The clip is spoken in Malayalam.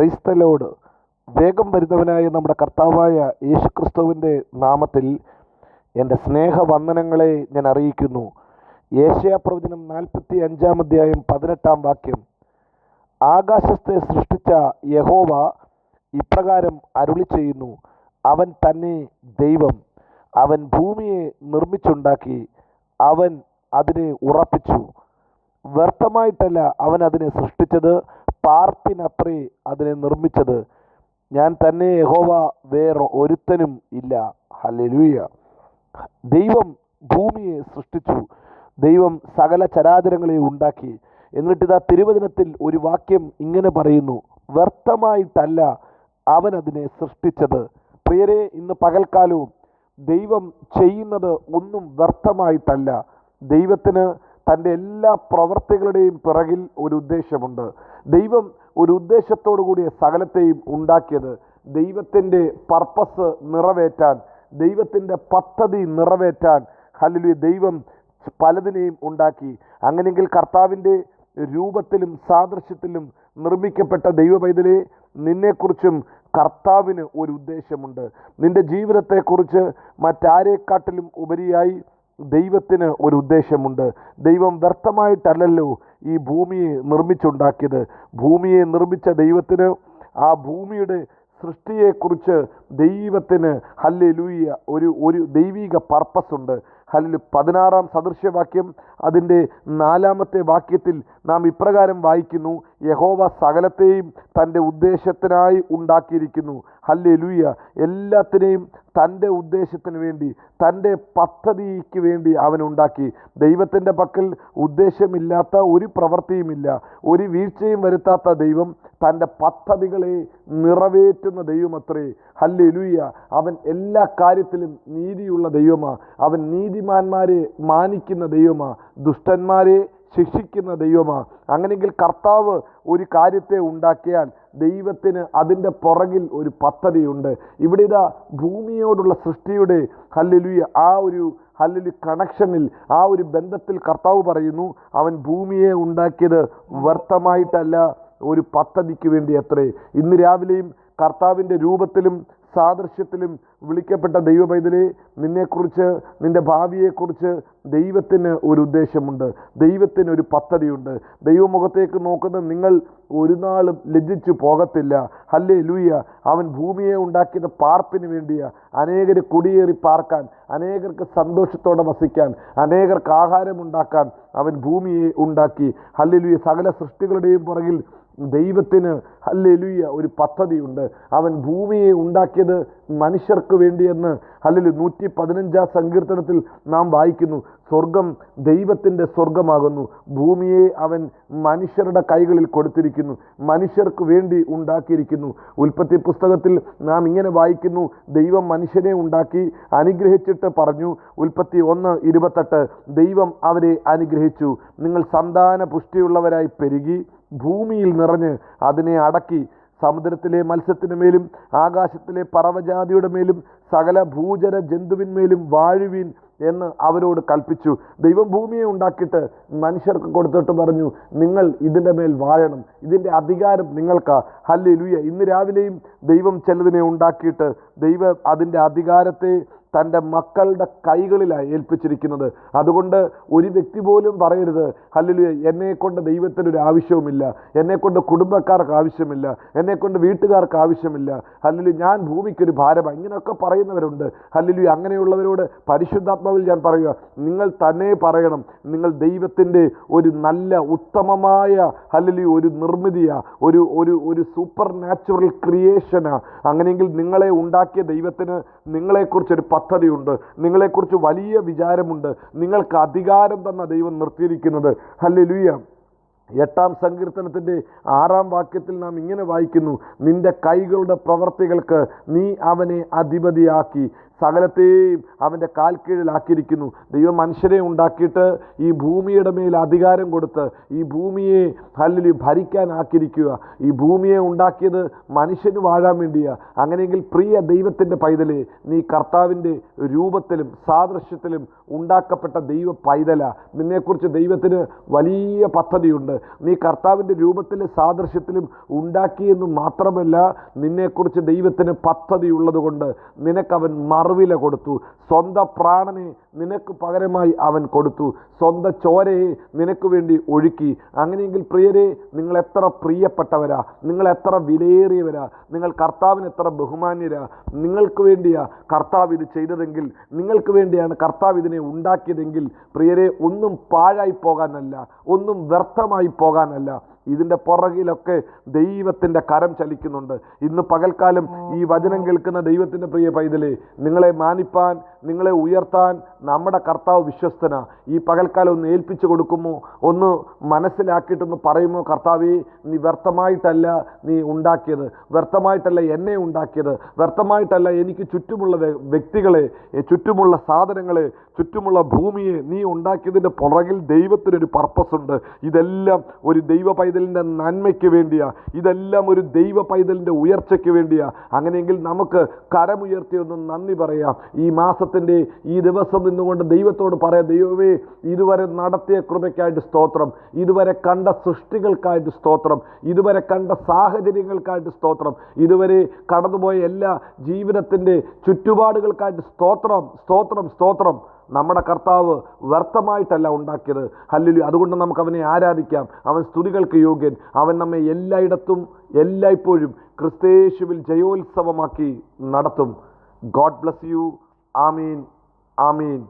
ക്രൈസ്തലോട് വേഗം വരുന്നവനായ നമ്മുടെ കർത്താവായ യേശുക്രിസ്തുവിന്റെ നാമത്തിൽ എന്റെ സ്നേഹവന്ദനങ്ങളെ ഞാൻ അറിയിക്കുന്നു. ഏഷ്യാപ്രവചനം നാൽപ്പത്തി അഞ്ചാം അധ്യായം പതിനെട്ടാം വാക്യം. ആകാശത്തെ സൃഷ്ടിച്ച യഹോവ ഇപ്രകാരം അരുളി ചെയ്യുന്നു. അവൻ തന്നെ ദൈവം. അവൻ ഭൂമിയെ നിർമ്മിച്ചുണ്ടാക്കി. അവൻ അതിനെ ഉറപ്പിച്ചു. വ്യർത്ഥമായിട്ടല്ല അവൻ അതിനെ സൃഷ്ടിച്ചത്. പാർപ്പിനത്രേ അതിനെ നിർമ്മിച്ചത്. ഞാൻ തന്നെ യഹോവ വേറെ ഒരുത്തനും ഇല്ല. ഹല്ലേലൂയ. ദൈവം ഭൂമിയെ സൃഷ്ടിച്ചു. ദൈവം സകല ചരാചരങ്ങളെ ഉണ്ടാക്കി. എന്നിട്ടിതാ തിരുവചനത്തിൽ ഒരു വാക്യം ഇങ്ങനെ പറയുന്നു. വ്യർത്ഥമായിട്ടല്ല അവൻ അതിനെ സൃഷ്ടിച്ചത്. പ്രിയരെ ഇന്ന് പകൽക്കാലവും ദൈവം ചെയ്യുന്നത് ഒന്നും വ്യർത്ഥമായിട്ടല്ല. ദൈവത്തിന് തന്റെ എല്ലാ പ്രവർത്തികളുടെയും പിറകിൽ ഒരു ഉദ്ദേശമുണ്ട്. ദൈവം ഒരു ഉദ്ദേശത്തോടു കൂടിയ സകലത്തെയും ഉണ്ടാക്കിയത് ദൈവത്തിന്റെ പർപ്പസ് നിറവേറ്റാൻ ദൈവത്തിന്റെ പദ്ധതി നിറവേറ്റാൻ. ഹല്ലേലൂയ. ദൈവം പലതിനെയും ഉണ്ടാക്കി. അങ്ങനെയെങ്കിൽ കർത്താവിന്റെ രൂപത്തിലും സാദൃശ്യത്തിലും നിർമ്മിക്കപ്പെട്ട ദൈവ പൈതലെ നിന്നെക്കുറിച്ചും കർത്താവിന് ഒരു ഉദ്ദേശമുണ്ട്. നിന്റെ ജീവിതത്തെക്കുറിച്ച് മറ്റാരെക്കാട്ടിലും ഉപരിയായി ദൈവത്തിന് ഒരു ഉദ്ദേശമുണ്ട്. ദൈവം വ്യർത്ഥമായിട്ടല്ലല്ലോ ഈ ഭൂമിയെ നിർമ്മിച്ചുണ്ടാക്കിയത്. ഭൂമിയെ നിർമ്മിച്ച ദൈവത്തിന് ആ ഭൂമിയുടെ സൃഷ്ടിയെക്കുറിച്ച് ദൈവത്തിന് ഹല്ലെ ലൂയ ഒരു ഒരു ദൈവിക പർപ്പസ് ഉണ്ട്. ഹല്ല് പതിനാറാം സദൃശ്യവാക്യം അതിന്റെ നാലാമത്തെ വാക്യത്തിൽ നാം ഇപ്രകാരം വായിക്കുന്നു. യഹോവ സകലത്തെയും തന്റെ ഉദ്ദേശത്തിനായി ഉണ്ടാക്കിയിരിക്കുന്നു. ഹല്ലേ ലൂയ എല്ലാത്തിനെയും തന്റെ ഉദ്ദേശത്തിന് വേണ്ടി തന്റെ പദ്ധതിക്ക് വേണ്ടി അവൻ ഉണ്ടാക്കി. ദൈവത്തിന്റെ പക്കൽ ഉദ്ദേശമില്ലാത്ത ഒരു പ്രവൃത്തിയുമില്ല. ഒരു വീഴ്ചയും വരുത്താത്ത ദൈവം തന്റെ പദ്ധതികളെ നിറവേറ്റുന്ന ദൈവമത്രേ. ഹല്ലേ ലൂയ അവൻ എല്ലാ കാര്യത്തിലും നീതിയുള്ള ദൈവമാ. അവൻ നീതിമാന്മാരെ മാനിക്കുന്ന ദൈവമാ. ദുഷ്ടന്മാരെ ശിക്ഷിക്കുന്ന ദൈവമാണ്. അങ്ങനെയെങ്കിൽ കർത്താവ് ഒരു കാര്യത്തെ ഉണ്ടാക്കിയാൽ ദൈവത്തിന് അതിന്റെ പുറകിൽ ഒരു പദ്ധതിയുണ്ട്. ഇവിടെ ഇതാ ഭൂമിയോടുള്ള സൃഷ്ടിയുടെ ഹല്ലുയ ആ ഒരു ഹല്ലുലു കണക്ഷനിൽ ആ ഒരു ബന്ധത്തിൽ കർത്താവ് പറയുന്നു അവൻ ഭൂമിയെ ഉണ്ടാക്കിയത് വ്യർത്ഥമായിട്ടല്ല ഒരു പദ്ധതിക്ക് വേണ്ടി അത്രേ ഇന്ന് രാവിലെയും കർത്താവിന്റെ രൂപത്തിലും സാദൃശ്യത്തിലും വിളിക്കപ്പെട്ട ദൈവ പൈതലെ നിന്നെക്കുറിച്ച് നിന്റെ ഭാവിയെക്കുറിച്ച് ദൈവത്തിന് ഒരു ഉദ്ദേശമുണ്ട്. ദൈവത്തിന് ഒരു പദ്ധതിയുണ്ട്. ദൈവമുഖത്തേക്ക് നോക്കുന്ന നിങ്ങൾ ഒരു നാളും ലജ്ജിച്ചു പോകത്തില്ല. ഹല്ലേ ലൂയ അവൻ ഭൂമിയെ ഉണ്ടാക്കിയത് പാർപ്പിന് വേണ്ടിയാ. അനേകർ കുടിയേറി പാർക്കാൻ അനേകർക്ക് സന്തോഷത്തോടെ വസിക്കാൻ അനേകർക്ക് ആഹാരമുണ്ടാക്കാൻ അവൻ ഭൂമിയെ ഉണ്ടാക്കി. ഹല്ലേലൂയ സകല സൃഷ്ടികളുടെയും പുറകിൽ ദൈവത്തിന് ഹല്ലേലൂയ ഒരു പദ്ധതിയുണ്ട്. അവൻ ഭൂമിയെ ഉണ്ടാക്കിയത് മനുഷ്യർക്ക് വേണ്ടിയെന്ന്. അല്ലെങ്കിൽ നൂറ്റി പതിനഞ്ചാം സങ്കീർത്തനത്തിൽ നാം വായിക്കുന്നു സ്വർഗം ദൈവത്തിന്റെ സ്വർഗമാകുന്നു. ഭൂമിയെ അവൻ മനുഷ്യരുടെ കൈകളിൽ കൊടുത്തിരിക്കുന്നു മനുഷ്യർക്ക് വേണ്ടി ഉണ്ടാക്കിയിരിക്കുന്നു. ഉൽപ്പത്തി പുസ്തകത്തിൽ നാം ഇങ്ങനെ വായിക്കുന്നു ദൈവം മനുഷ്യനെ ഉണ്ടാക്കി അനുഗ്രഹിച്ചിട്ട് പറഞ്ഞു. ഉൽപ്പത്തി ഒന്ന് ഇരുപത്തെട്ട് ദൈവം അവരെ അനുഗ്രഹിച്ചു. നിങ്ങൾ സന്താന പുഷ്ടിയുള്ളവരായി പെരുകി ഭൂമിയിൽ നിറഞ്ഞ് അതിനെ അടക്കി സമുദ്രത്തിലെ മത്സ്യത്തിനു മേലും ആകാശത്തിലെ പറവജാതിയുടെ മേലും സകല ഭൂജന ജന്തുവിന്മേലും വാഴുവീൻ എന്ന് അവരോട് കൽപ്പിച്ചു. ദൈവം ഭൂമിയെ ഉണ്ടാക്കിയിട്ട് മനുഷ്യർക്ക് കൊടുത്തിട്ട് പറഞ്ഞു നിങ്ങൾ ഇതിന്റെ മേൽ വാഴണം. ഇതിന്റെ അധികാരം നിങ്ങൾക്ക്. ഹല്ലി ലുയ ഇന്ന് രാവിലെയും ദൈവം ചിലതിനെ ഉണ്ടാക്കിയിട്ട് ദൈവം അതിന്റെ അധികാരത്തെ തന്റെ മക്കളുടെ കൈകളിലാണ് ഏൽപ്പിച്ചിരിക്കുന്നത്. അതുകൊണ്ട് ഒരു വ്യക്തി പോലും പറയരുത് ഹല്ലുലു എന്നെ കൊണ്ട് ദൈവത്തിനൊരു ആവശ്യവുമില്ല എന്നെ കൊണ്ട് കുടുംബക്കാർക്ക് ആവശ്യമില്ല എന്നെ കൊണ്ട് വീട്ടുകാർക്ക് ആവശ്യമില്ല. ഹല്ലുലു ഞാൻ ഭൂമിക്കൊരു ഭാരമാണ് ഇങ്ങനെയൊക്കെ പറയുന്നവരുണ്ട്. ഹല്ലുലു അങ്ങനെയുള്ളവരോട് പരിശുദ്ധാത്മാവിൽ ഞാൻ പറയുക നിങ്ങൾ തന്നെ പറയണം നിങ്ങൾ ദൈവത്തിന്റെ ഒരു നല്ല ഉത്തമമായ ഹല്ലുലു ഒരു നിർമ്മിതിയാണ് ഒരു ഒരു ഒരു സൂപ്പർ നാച്ചുറൽ ക്രിയേഷനാണ് അങ്ങനെയെങ്കിൽ നിങ്ങളെ ഉണ്ടാക്കിയ ദൈവത്തിന് നിങ്ങളെക്കുറിച്ചൊരു പദ്ധതിയുണ്ട്. നിങ്ങളെക്കുറിച്ച് വലിയ വിചാരമുണ്ട്. നിങ്ങൾക്ക് അധികാരം തന്ന ദൈവം നിർത്തിയിരിക്കുന്നത്. ഹല്ലേലൂയ. എട്ടാം സങ്കീർത്തനത്തിന്റെ ആറാം വാക്യത്തിൽ നാം ഇങ്ങനെ വായിക്കുന്നു. നിന്റെ കൈകളുടെ പ്രവർത്തികൾക്ക് നീ അവനെ അധിപതിയാക്കി. സകലത്തെയും അവന്റെ കാൽ കീഴിലാക്കിയിരിക്കുന്നു ദൈവം മനുഷ്യരെ ഉണ്ടാക്കിയിട്ട് ഈ ഭൂമിയുടെ മേൽ അധികാരം കൊടുത്ത് ഈ ഭൂമിയെ ഹല്ലേലൂയ ഭരിക്കാനാക്കിയിരിക്കുക. ഈ ഭൂമിയെ ഉണ്ടാക്കിയത് മനുഷ്യന് വാഴാൻ വേണ്ടിയാണ് അങ്ങനെയെങ്കിൽ പ്രിയ ദൈവത്തിന്റെ പൈതലെ നീ കർത്താവിന്റെ രൂപത്തിലും സാദൃശ്യത്തിലും ഉണ്ടാക്കപ്പെട്ട ദൈവ പൈതല. നിന്നെക്കുറിച്ച് ദൈവത്തിന് വലിയ പദ്ധതിയുണ്ട്. നീ കർത്താവിന്റെ രൂപത്തിലും സാദൃശ്യത്തിലും ഉണ്ടാക്കിയെന്ന് മാത്രമല്ല നിന്നെക്കുറിച്ച് ദൈവത്തിന് പദ്ധതിയുള്ളതുകൊണ്ട് നിനക്കവൻ നിനക്കവൻ മറുവില കൊടുത്തു. സ്വന്തം പ്രാണനെ നിനക്ക് പകരമായി അവൻ കൊടുത്തു. സ്വന്തം ചോരയെ നിനക്ക് വേണ്ടി ഒഴുക്കി. അങ്ങനെയെങ്കിൽ പ്രിയരെ നിങ്ങൾ എത്ര പ്രിയപ്പെട്ടവരാ. നിങ്ങൾ എത്ര വിലയേറിയവരാ. നിങ്ങൾ കർത്താവിന് എത്ര ബഹുമാന്യരാ. നിങ്ങൾക്ക് വേണ്ടിയാ കർത്താവ് ഇത് ചെയ്തതെങ്കിൽ നിങ്ങൾക്ക് വേണ്ടിയാണ് കർത്താവ് ഇതിനെ ഉണ്ടാക്കിയതെങ്കിൽ പ്രിയരെ ഒന്നും പാഴായി പോകാനല്ല ഒന്നും വ്യർത്ഥമായി പോകാനല്ല. ഇതിന്റെ പുറകിലൊക്കെ ദൈവത്തിന്റെ കരം ചലിക്കുന്നുണ്ട്. ഇന്ന് പകൽക്കാലം ഈ വചനം കേൾക്കുന്ന ദൈവത്തിന്റെ പ്രിയ പൈതലേ നിങ്ങളെ മാനിപ്പാൻ നിങ്ങളെ ഉയർത്താൻ നമ്മുടെ കർത്താവ് വിശ്വസ്തന. ഈ പകൽക്കാലം ഒന്ന് ഏൽപ്പിച്ചു കൊടുക്കുമോ? ഒന്ന് മനസ്സിലാക്കിയിട്ടൊന്ന് പറയുമോ? കർത്താവ് നീ വ്യർത്ഥമായിട്ടല്ല നീ ഉണ്ടാക്കിയത്. വ്യർത്ഥമായിട്ടല്ല എന്നെ ഉണ്ടാക്കിയത്. വ്യർത്ഥമായിട്ടല്ല എനിക്ക് ചുറ്റുമുള്ള വ്യക്തികളെ ചുറ്റുമുള്ള സാധനങ്ങളെ ചുറ്റുമുള്ള ഭൂമിയെ നീ ഉണ്ടാക്കിയതിന്റെ പുറകിൽ ദൈവത്തിനൊരു പർപ്പസ് ഉണ്ട്. ഇതെല്ലാം ഒരു ദൈവ പൈതലിന്റെ നന്മയ്ക്ക് വേണ്ടിയാ. ഇതെല്ലാം ഒരു ദൈവ പൈതലിന്റെ ഉയർച്ചയ്ക്ക് വേണ്ടിയാ. അങ്ങനെയെങ്കിൽ നമുക്ക് കരമുയർത്തി ഒന്ന് നന്ദി പറയാം. ഈ മാസത്തിന്റെ ഈ ദിവസം നിന്നുകൊണ്ട് ദൈവത്തോട് പറയാം ദൈവമേ ഇതുവരെ നടത്തിയ കൃപയ്ക്കായിട്ട് സ്തോത്രം. ഇതുവരെ കണ്ട സൃഷ്ടികൾക്കായിട്ട് സ്തോത്രം. ഇതുവരെ കണ്ട സാഹചര്യങ്ങൾക്കായിട്ട് സ്തോത്രം. ഇതുവരെ കടന്നുപോയ എല്ലാ ജീവിതത്തിന്റെ ചുറ്റുപാടുകൾക്കായിട്ട് സ്തോത്രം സ്തോത്രം സ്തോത്രം നമ്മുടെ കർത്താവ് വ്യർത്ഥമായിട്ടല്ല ഉണ്ടാക്കിയത്. ഹല്ലുലു അതുകൊണ്ട് നമുക്ക് അവനെ ആരാധിക്കാം. അവൻ സ്തുതികൾക്ക് യോഗ്യൻ. അവൻ നമ്മെ എല്ലായിടത്തും എല്ലായ്പ്പോഴും ക്രിസ്തേശുവിൽ ജയോത്സവമാക്കി നടത്തും. God bless you. Amin. Amin